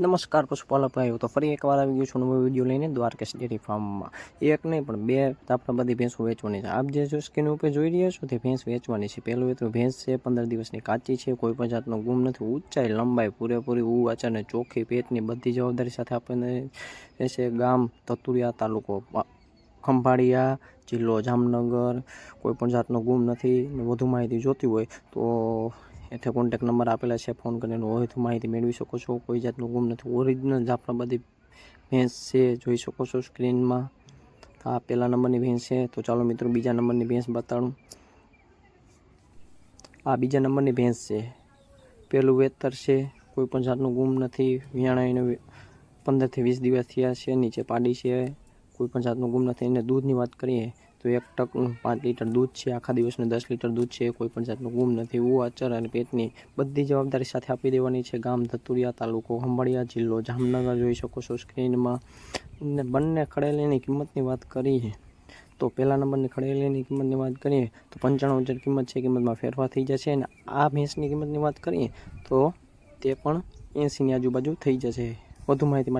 નમસ્કાર પશુપાલક ભાઈઓ તો ફરી એકવાર આવી ગયું છું નવો વીડિયો લઈને દ્વારકેશ ડેરી ફાર્મમાં. એક નહીં, પણ બે આપણે બધી ભેંસો વેચવાની છે. આપ જે જો સ્કીન ઉપર જોઈ રહ્યા છો, તે ભેંસ વેચવાની છે. પહેલું એટલું, ભેંસ છે, પંદર દિવસની કાચી છે, કોઈ પણ જાતનો ગુમ નથી. ઊંચાઈ, લંબાઈ, પૂરેપૂરી ઉ અને ચોખ્ખી પેટની બધી જવાબદારી સાથે આપણને રહેશે ગામ, તતુરિયા તાલુકો ખંભાળિયા જિલ્લો, જામનગર, કોઈ પણ જાતનો ગુમ નથી. વધુ માહિતી જોતી હોય તો એથી કોન્ટેક નંબર આપેલા છે ફોન કરીને હોય તો માહિતી મેળવી શકો છો. કોઈ જાતનું ગુમ નથી. ઓરિજિનલ જાફરાબાદી ભેંસ છે, જોઈ શકો છો સ્ક્રીનમાં આ પહેલા નંબરની ભેંસ છે. તો ચાલો મિત્રો, બીજા નંબરની ભેંસ બતાડું. આ બીજા નંબરની ભેંસ છે. પેલું વેતર છે. કોઈ પણ જાતનું ગુમ નથી. વિયાણા એને પંદરથી વીસ દિવસ થયા છે. નીચે પાડી છે. કોઈ પણ જાતનું ગુમ નથી. એને દૂધની વાત કરીએ તો એક ટકનું પાંચ લીટર દૂધ છે, આખા દિવસનું દસ લીટર દૂધ છે, કોઈ પણ જાતનું ગુમ નથી. ઉ અચર અને પેટની બધી જવાબદારી સાથે આપી દેવાની છે. ગામ ધતુરિયા તાલુકો ખંભાળિયા જિલ્લો જામનગર જોઈ શકો છો સ્ક્રીનમાં. બંને ખડેલીની કિંમતની વાત કરીએ તો પહેલા નંબરની ખડેલીની કિંમતની વાત કરીએ તો પંચાણું હજાર કિંમત છે, કિંમતમાં ફેરફાર થઈ જશે. અને આ ભેંસની કિંમતની વાત કરીએ તો તે પણ એંસીની આજુબાજુ થઈ જશે. વધુ માહિતી માટે